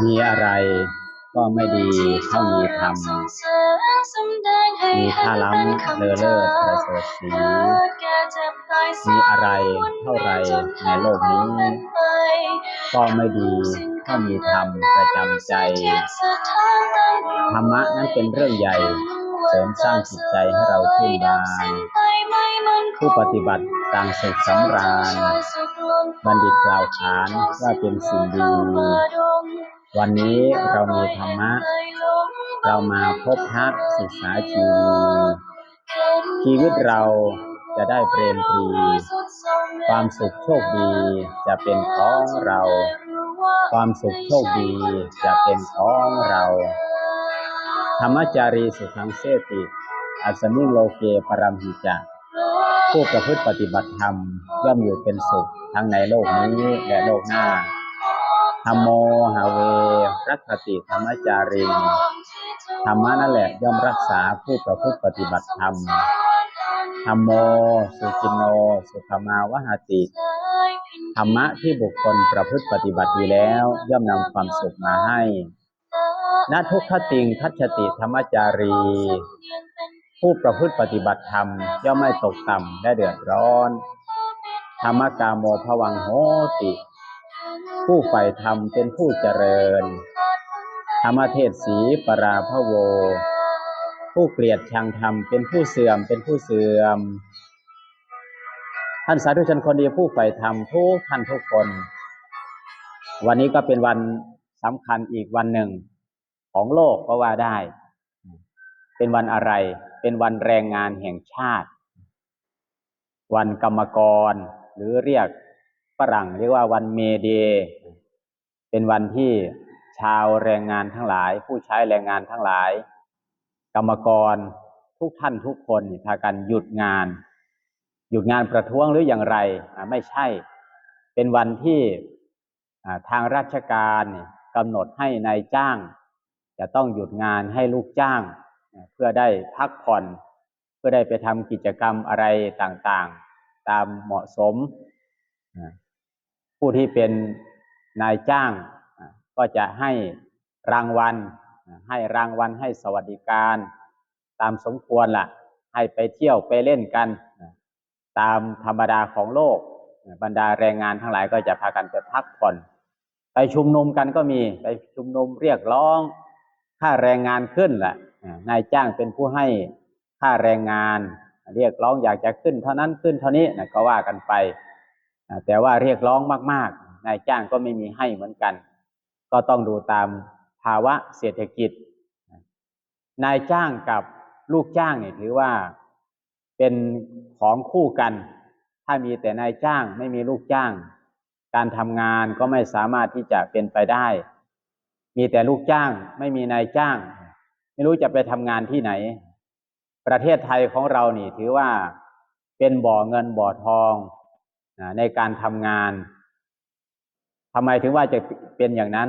มีอะไรก็ไม่ดีเท่ามีธรรมมีท่าล้ำเลอเลิศประเสริฐสีมีอะไรเท่าไรในโลกนี้ ก็ไม่ดีเท่ามีธรรมประจำใจธรรมะนั้นเป็นเรื่องใหญ่ เสริมสร้างจิตใจให้เราชื่นบานผู้ปฏิบัติต่างสุขสำราญ บัณฑิตกล่าวขานว่าเป็นสิ่งดี วันนี้เรามีธรรมะ เรามาพบพระศึกษาชีวีชีวิตเราจะได้เปรมปรีความสุขโชคดีจะเป็นของเรา ความสุขโชคดีจะเป็นของเรา ธรรมจารีสุขังเสติ อัสมิงโลเกปรัมหิจักผู้ประพฤติปฏิบัติธรรมย่อมอยู่เป็นสุขทั้งในโลกนี้และโลกหน้า ธรรมโมหาเว รักติธรรมจาริงธรรมะนั่นแหละย่อมรักษาผู้ประพฤติปฏิบัติธรรมธรรมโม สุจินโน สุขมาวหาติ ธรรมะที่บุคคลประพฤติปฏิบัติดีแล้ว ย่อมนำความสุขมาให้ณทุกขติงทัชติธรรมจารี ผู้ประพฤติปฏิบัติธรรม ย่อมไม่ตกต่ำและเดือดร้อน ธรรมกาโมภวังโหติ ผู้ใฝ่ธรรมเป็นผู้เจริญ ธรรมเทศสีปราพโว ผู้เกลียดชังธรรมเป็นผู้เสื่อมเป็นผู้เสื่อม ท่านสาธุชนคนดีผู้ใฝ่ธรรมทุกท่านทุกคน วันนี้ก็เป็นวันสำคัญอีกวันหนึ่ง ของโลกก็ว่าได้ เป็นวันอะไร เป็นวันแรงงานแห่งชาติ วันกรรมกรหรือเรียก ฝรั่งเรียกว่าวันเมเดย์เป็นวันที่ชาวแรงงานทั้งหลาย ผู้ใช้แรงงานทั้งหลาย กรรมกรทุกท่านทุกคนพากันหยุดงาน หยุดงานประท้วงหรืออย่างไรไม่ใช่ เป็นวันที่ทางราชการกำหนดให้ในายจ้าง จะต้องหยุดงานให้ลูกจ้าง เพื่อได้พักผ่อน เพื่อได้ไปทำกิจกรรมอะไรต่างๆ ตามเหมาะสม ผู้ที่เป็นนายจ้าง ก็จะให้รางวัล ให้รางวัลให้สวัสดิการ ตามสมควรละ่ะ ให้ไปเที่ยวไปเล่นกัน ตามธรรมดาของโลก บรรดาแรงงานทั้งหลายก็จะพากันไปพักผ่อน ไปชุมนุมกันก็มีไปชุมนุมเรียกร้องค่าแรงงานขึ้นแหละนายจ้างเป็นผู้ให้ค่าแรงงาน เรียกร้องอยากจะขึ้นเท่านั้นขึ้นเท่านี้นะก็ว่ากันไป แต่ว่าเรียกร้องมาก ๆ นายจ้างก็ไม่มีให้เหมือนกัน ก็ต้องดูตามภาวะเศรษฐกิจ นายจ้างกับลูกจ้างเนี่ยถือว่าเป็นของคู่กัน ถ้ามีแต่นายจ้างไม่มีลูกจ้าง การทำงานก็ไม่สามารถที่จะเป็นไปได้ มีแต่ลูกจ้างไม่มีนายจ้าง ไม่รู้จะไปทำงานที่ไหน ประเทศไทยของเรานี่ถือว่าเป็นบ่อเงินบ่อทอง ในการทำงานทำไมถึงว่าจะเป็นอย่างนั้น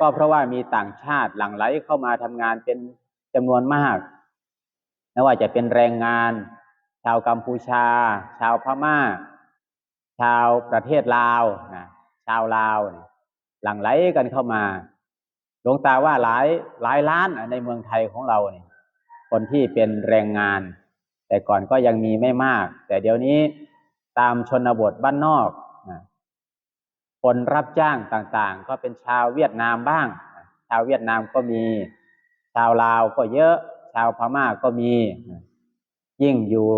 ก็เพราะว่ามีต่างชาติหลั่งไหลเข้ามาทำงานเป็นจำนวนมากไม่ว่าจะเป็นแรงงาน ชาวกัมพูชา ชาวพม่า ชาวประเทศลาวนะชาวลาวหลั่งไหลกันเข้ามาหลวงตาว่าหลายหลายล้านในเมืองไทยของเราเนี่ยคนที่เป็นแรงงาน แต่ก่อนก็ยังมีไม่มาก แต่เดี๋ยวนี้ ตามชนบทบ้านนอกคนรับจ้างต่างๆ ก็เป็นชาวเวียดนามบ้าง ชาวเวียดนามก็มี ชาวลาวก็เยอะ ชาวพม่าก็มี ยิ่งอยู่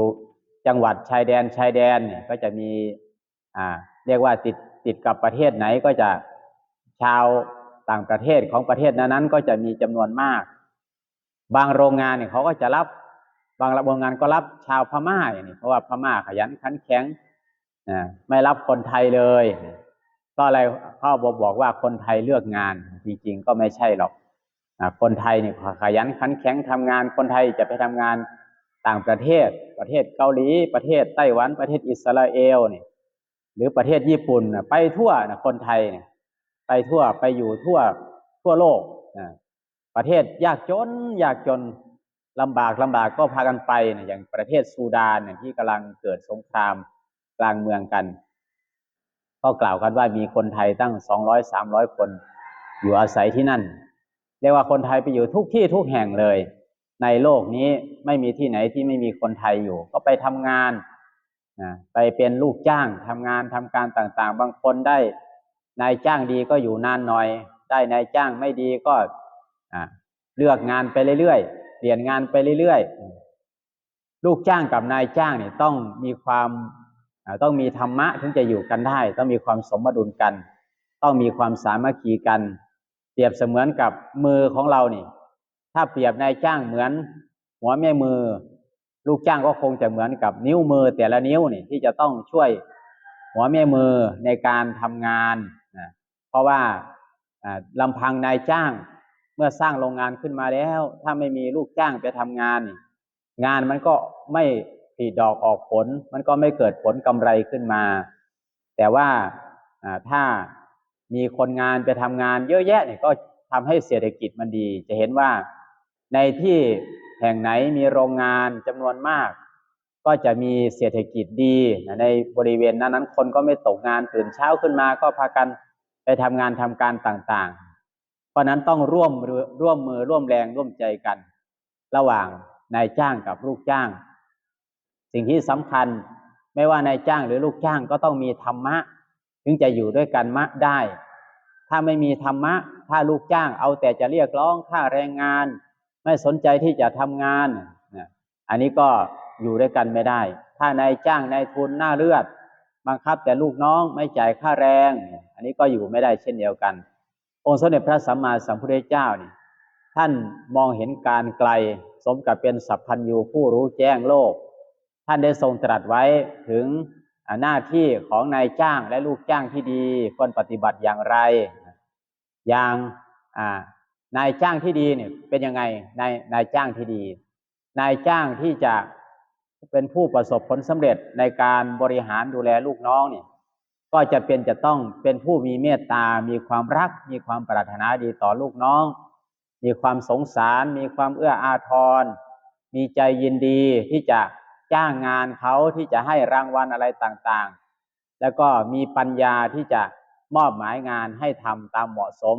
จังหวัดชายแดนชายแดนเนี่ยก็จะมี อ่า เรียกว่าติดติดกับประเทศไหนก็จะชาวต่างประเทศของประเทศนั้นๆก็จะมีจำนวนมาก บางโรงงานเนี่ยเขาก็จะรับบางโรงงานก็รับชาวพม่าอย่างนี้เพราะว่าพม่าขยันขันแข็ง ไม่รับคนไทยเลยก็อะไรเขาบอกบอกว่าคนไทยเลือกงาน จริง ๆ ก็ไม่ใช่หรอกคนไทยเนี่ยขยันขันแข็งทำงาน คนไทยจะไปทำงานต่างประเทศ ประเทศเกาหลี ประเทศไต้หวัน ประเทศอิสราเอลเนี่ยหรือประเทศญี่ปุ่นไปทั่วนะคนไทยเนี่ยไปทั่วไปอยู่ทั่วทั่วโลกนะประเทศยากจนยากจนลำบากลำบากก็พากันไปนะอย่างประเทศซูดานเนี่ยที่กำลังเกิดสงคราม ลางเมืองกัน ก็กล่าวกันว่ามีคนไทยตั้งสองร้อยสามร้อยคน อยู่อาศัยที่นั่น เรียกว่าคนไทยไปอยู่ทุกที่ทุกแห่งเลย ในโลกนี้ไม่มีที่ไหนที่ไม่มีคนไทยอยู่ ก็ไปทำงานนะไปเป็นลูกจ้างทำงานทำการต่างๆ บางคนได้นายจ้างดีก็อยู่นานหน่อย ได้นายจ้างไม่ดีก็เลือกงานไปเรื่อยๆเปลี่ยนงานไปเรื่อยๆลูกจ้างกับนายจ้างเนี่ยต้องมีความ ต้องมีธรรมะถึงจะอยู่กันได้ ต้องมีความสมดุลกัน ต้องมีความสามัคคีกัน เปรียบเสมือนกับมือของเรานี่ ถ้าเปรียบนายจ้างเหมือน หัวแม่มือ ลูกจ้างก็คงจะเหมือนกับนิ้วมือแต่ละนิ้วนี่ที่จะต้องช่วยหัวแม่มือในการทำงานนะเพราะว่าอ่าลำพังนายจ้างเมื่อสร้างโรงงานขึ้นมาแล้ว ถ้าไม่มีลูกจ้างไปทำงานนี่งานมันก็ไม่ ผลิดอกออกผลมันก็ไม่เกิดผลกำไรขึ้นมา แต่ว่าถ้ามีคนงานไปทำงานเยอะแยะเนี่ยก็ทำให้เศรษฐกิจมันดี จะเห็นว่าในที่แห่งไหนมีโรงงานจำนวนมาก ก็จะมีเศรษฐกิจดีในบริเวณนั้นนั้นคนก็ไม่ตกงานตื่นเช้าขึ้นมาก็พากันไปทำงานทำการต่างๆ เพราะนั้นต้องร่วมร่วมมือร่วมแรงร่วมใจกัน ระหว่างนายจ้างกับลูกจ้าง สิ่งที่สำคัญไม่ว่านายจ้างหรือลูกจ้างก็ต้องมีธรรมะ ถึงจะอยู่ด้วยกันมะได้ ถ้าไม่มีธรรมะ ถ้าลูกจ้างเอาแต่จะเรียกร้องค่าแรงงาน ไม่สนใจที่จะทำงานนะอันนี้ก็อยู่ด้วยกันไม่ได้ ถ้านายจ้างนายทุนหน้าเลือด บังคับแต่ลูกน้องไม่จ่ายค่าแรง อันนี้ก็อยู่ไม่ได้เช่นเดียวกัน องค์สมเด็จพระสัมมาสัมพุทธเจ้านี่ท่านมองเห็นการไกล สมกับเป็นสัพพัญญูผู้รู้แจ้งโลกานได้ทรงตรัสไว้ถึงหน้าที่ของนายจ้างและลูกจ้างที่ดีควรปฏิบัติอย่างไร อย่างนายจ้างที่ดีเนี่ยเป็นยังไงนายนายจ้างที่ดี นายจ้างที่จะเป็นผู้ประสบผลสำเร็จในการบริหารดูแลลูกน้องเนี่ยก็จะเป็นจะต้องเป็นผู้มีเมตตา มีความรัก มีความปรารถนาดีต่อลูกน้อง มีความสงสาร มีความเอื้ออาทร มีใจยินดีที่จะ จ้างงานเขาที่จะให้รางวัลอะไรต่างๆ แล้วก็มีปัญญาที่จะมอบหมายงานให้ทำตามเหมาะสม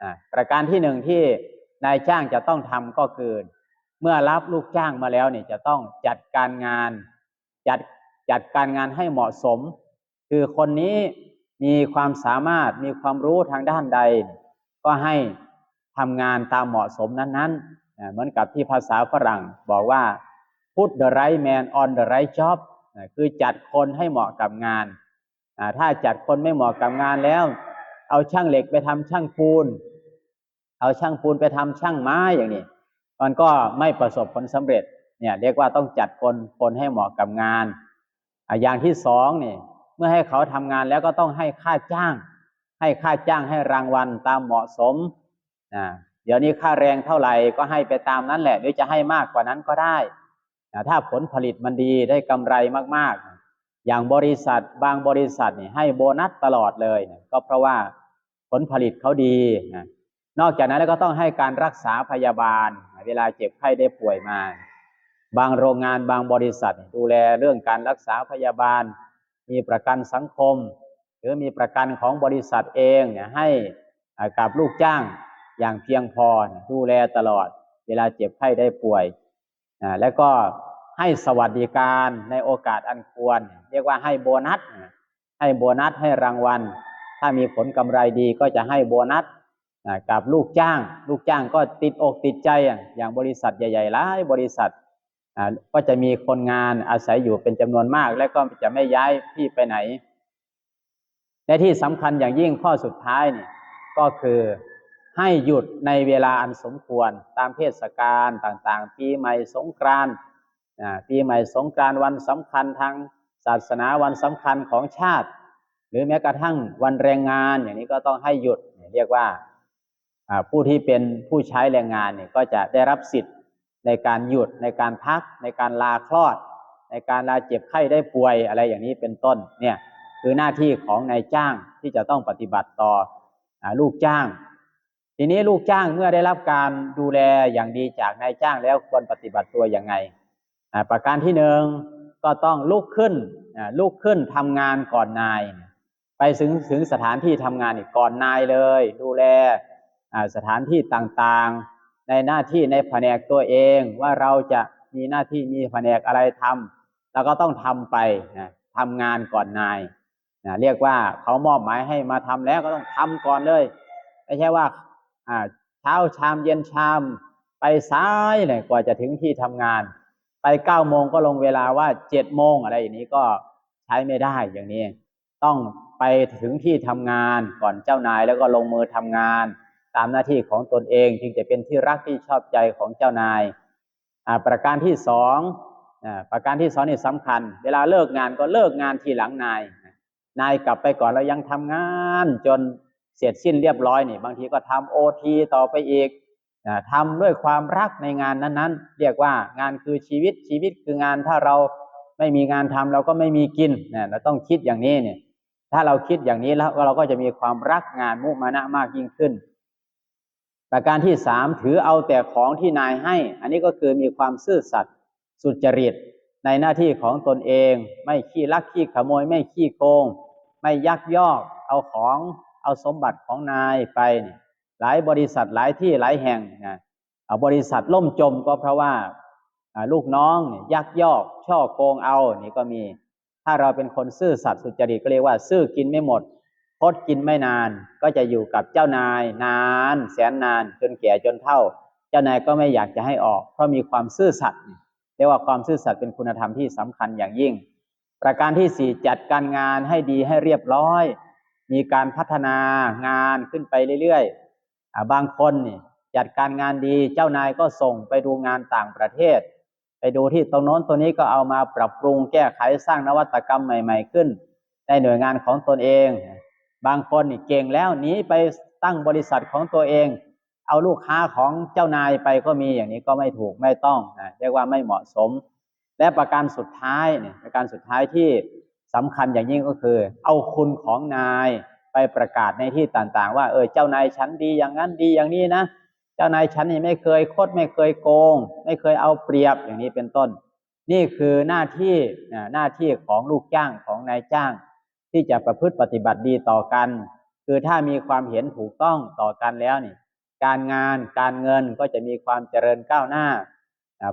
อ่าประการที่หนึ่งที่นายจ้างจะต้องทำก็คือ เมื่อรับลูกจ้างมาแล้วเนี่ยจะต้องจัดการงาน จัดจัดการงานให้เหมาะสม คือคนนี้มีความสามารถมีความรู้ทางด้านใด ก็ให้ทำงานตามเหมาะสมนั้นๆ เหมือนกับที่ภาษาฝรั่งบอกว่า put the right man on the right job อ่าคือจัดคนให้เหมาะกับงาน ถ้าจัดคนไม่เหมาะกับงานแล้ว เอาช่างเหล็กไปทำช่างปูน เอาช่างปูนไปทำช่างไม้อย่างนี้ มันก็ไม่ประสบผลสำเร็จ เนี่ยเรียกว่าต้องจัดคนคนให้เหมาะกับงาน อย่างที่สองนี่ เมื่อให้เขาทำงานแล้วก็ต้องให้ค่าจ้าง ให้ค่าจ้างให้รางวัลตามเหมาะสมนะเดี๋ยวนี้ค่าแรงเท่าไหร่ก็ให้ไปตามนั้นแหละหรือจะให้มากกว่านั้นก็ได้ นะถ้าผลผลิตมันดีได้กำไรมากๆ อย่างบริษัทบางบริษัทนี่ให้โบนัสตลอดเลยนะก็เพราะว่าผลผลิตเขาดีนะนอกจากนั้นแล้วก็ต้องให้การรักษาพยาบาล เวลาเจ็บไข้ได้ป่วยมา บางโรงงานบางบริษัท ดูแลเรื่องการรักษาพยาบาล มีประกันสังคม หรือมีประกันของบริษัทเองให้กับลูกจ้างอย่างเพียงพอดูแลตลอด เวลาเจ็บไข้ได้ป่วย แล้วก็ ให้สวัสดิการในโอกาสอันควร เรียกว่าให้โบนัส ให้โบนัสให้รางวัล ถ้ามีผลกำไรดีก็จะให้โบนัสกับลูกจ้าง ลูกจ้างก็ติดอกติดใจอย่างบริษัทใหญ่ๆหลายบริษัทก็จะมีคนงานอาศัยอยู่เป็นจำนวนมาก และก็จะไม่ย้ายที่ไปไหน และที่สำคัญอย่างยิ่งข้อสุดท้ายนี่ก็คือให้หยุดในเวลาอันสมควรตามเทศกาลต่างๆ ปีใหม่สงกรานต์ ปีใหม่สงกานต์วันสำคัญทางศาสนาวันสำคัญของชาติ หรือแม้กระทั่งวันแรงงานอย่างนี้ก็ต้องให้หยุดเรียกว่าผู้ที่เป็นผู้ใช้แรงงานเนี่ยก็จะได้รับสิทธิ์ในการหยุดในการพัก ในการลาคลอด ในการลาเจ็บไข้ได้ป่วยอะไรอย่างนี้เป็นต้นเนี่ยคือหน้าที่ของนายจ้างที่จะต้องปฏิบัติต่ออลูกจ้าง ทีนี้ลูกจ้างเมื่อได้รับการดูแลอย่างดีจากนายจ้างแล้วควรปฏิบัติตัวอยังไง ประการที่หนึ่งก็ต้องลุกขึ้นลุกขึ้นทำงานก่อนนาย ไปถึงถึงสถานที่ทำงานอีกก่อนนายเลย ดูแลสถานที่ต่างๆ ในหน้าที่ในแผนกตัวเองว่าเราจะมีหน้าที่มีแผนกอะไรทำเราก็ต้องทำไปทำงานก่อนนายเรียกว่าเขามอบหมายให้มาทำแล้วก็ต้องทำก่อนเลยไม่ใช่ว่าอ่าเช้าชามเย็นชามไปซ้ายเลยกว่าจะถึงที่ทำงาน ไปเก้าโมงก็ลงเวลาว่าเจ็ดโมงอะไรอย่างนี้ก็ใช้ไม่ได้อย่างนี้ ต้องไปถึงที่ทำงานก่อนเจ้านายแล้วก็ลงมือทำงาน ตามหน้าที่ของตนเองจึงจะเป็นที่รักที่ชอบใจของเจ้านายอ่าประการที่สองอ่าประการที่สองนี่สำคัญ เวลาเลิกงานก็เลิกงานทีหลังนาย นายกลับไปก่อนแล้วยังทำงาน จนเสร็จสิ้นเรียบร้อยนี่ บางทีก็ทำโอทีต่อไปอีก ทำด้วยความรักในงานนั้นๆ เรียกว่างานคือชีวิตชีวิตคืองานถ้าเราไม่มีงานทำเราก็ไม่มีกินเนี่ยเราต้องคิดอย่างนี้เนี่ย ถ้าเราคิดอย่างนี้แล้วเราก็จะมีความรักงานมุมานะมากยิ่งขึ้น ประการที่สามถือเอาแต่ของที่นายให้ อันนี้ก็คือมีความซื่อสัตย์สุจริตในหน้าที่ของตนเอง ไม่ขี้ลักขี้ขโมย ไม่ขี้โกง ไม่ยักยอก เอาของเอาสมบัติของนายไปเนี่ย หลายบริษัทหลายที่หลายแห่งนะเอาบริษัทล่มจมก็เพราะว่าลูกน้องยักยอกช่อโกงเอานี่ก็มี ถ้าเราเป็นคนซื่อสัตย์สุจริตก็เรียกว่าซื่อกินไม่หมดคดกินไม่นาน ก็จะอยู่กับเจ้านาย นาน แสนนาน จนแก่จนเฒ่า เจ้านายก็ไม่อยากจะให้ออก เพราะมีความซื่อสัตย์เรียกว่าความซื่อสัตย์เป็นคุณธรรมที่สำคัญอย่างยิ่ง ประการที่สี่จัดการงานให้ดีให้เรียบร้อย มีการพัฒนางานขึ้นไปเรื่อยๆ บางคนนี่จัดการงานดีเจ้านายก็ส่งไปดูงานต่างประเทศ ไปดูที่ตรงโน้นตัวนี้ก็เอามาปรับปรุงแก้ไขสร้างนวัตกรรมใหม่ ๆ ขึ้น ในหน่วยงานของตนเอง บางคนนี่เก่งแล้วหนีไปตั้งบริษัทของตัวเอง เอาลูกค้าของเจ้านายไปก็มีอย่างนี้ก็ไม่ถูกไม่ต้องนะเรียกว่าไม่เหมาะสม และประการสุดท้ายเนี่ยประการสุดท้ายที่สำคัญอย่างยิ่งก็คือ เอาคุณของนาย ไปประกาศในที่ต่างๆ ว่าเออเจ้านายฉันดีอย่างนั้นดีอย่างนี้นะเจ้านายฉันนี่ไม่เคยคดไม่เคยโกง ไม่เคยเอาเปรียบอย่างนี้เป็นต้น นี่คือหน้าที่หน้าที่ของลูกจ้างของนายจ้าง ที่จะประพฤติปฏิบัติดีต่อกัน คือถ้ามีความเห็นถูกต้องต่อกันแล้วนี่ การงานการเงินก็จะมีความเจริญก้าวหน้า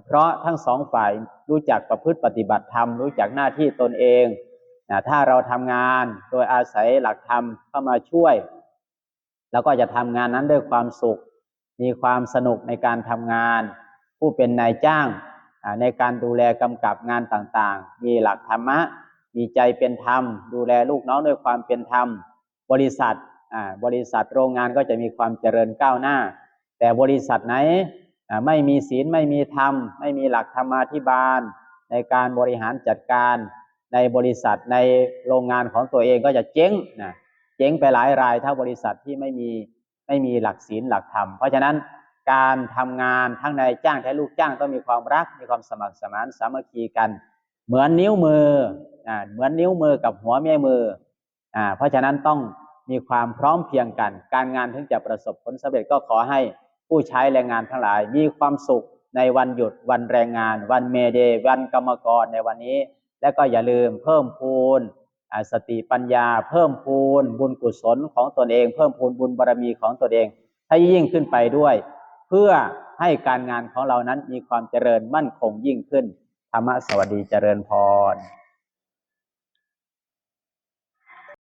เพราะทั้งสองฝ่ายรู้จักประพฤติปฏิบัติธรรมรู้จักหน้าที่ตนเอง อ่าถ้าเราทำงานโดยอาศัยหลักธรรมเข้ามาช่วย แล้วก็จะทำงานนั้นด้วยความสุข มีความสนุกในการทำงาน ผู้เป็นนายจ้างในการดูแลกำกับงานต่างๆ มีหลักธรรมะ มีใจเป็นธรรม ดูแลลูกน้องด้วยความเป็นธรรม บริษัทบริษัทโรงงานก็จะมีความเจริญก้าวหน้า แต่บริษัทไหนไม่มีศีลไม่มีธรรม ไม่มีหลักธรรมาธิบาล ในการบริหารจัดการ ในบริษัทในโรงงานของตัวเองก็จะเจ๊งนะเจ๊งไปหลายรายถ้าบริษัทที่ไม่มีไม่มีหลักศีลหลักธรรม เพราะฉะนั้นการทำงานทั้งในจ้างและลูกจ้างต้องมีความรักมีความสมัครสมานสามัคคีกัน เหมือนนิ้วมืออ่าเหมือนนิ้วมือกับหัวแม่มืออ่าเพราะฉะนั้นต้องมีความพร้อมเพียงกัน การงานถึงจะประสบผลสำเร็จก็ขอให้ผู้ใช้แรงงานทั้งหลาย มีความสุขในวันหยุดวันแรงงาน วันเมเดย์วันกรรมกรในวันนี้ แล้วก็อย่าลืมเพิ่มพูนสติปัญญา เพิ่มพูนบุญกุศลของตนเอง เพิ่มพูนบุญบารมีของตนเองให้ยิ่งขึ้นไปด้วย เพื่อให้การงานของเรานั้นมีความเจริญมั่นคงยิ่งขึ้นธรรมะสวัสดีเจริญพร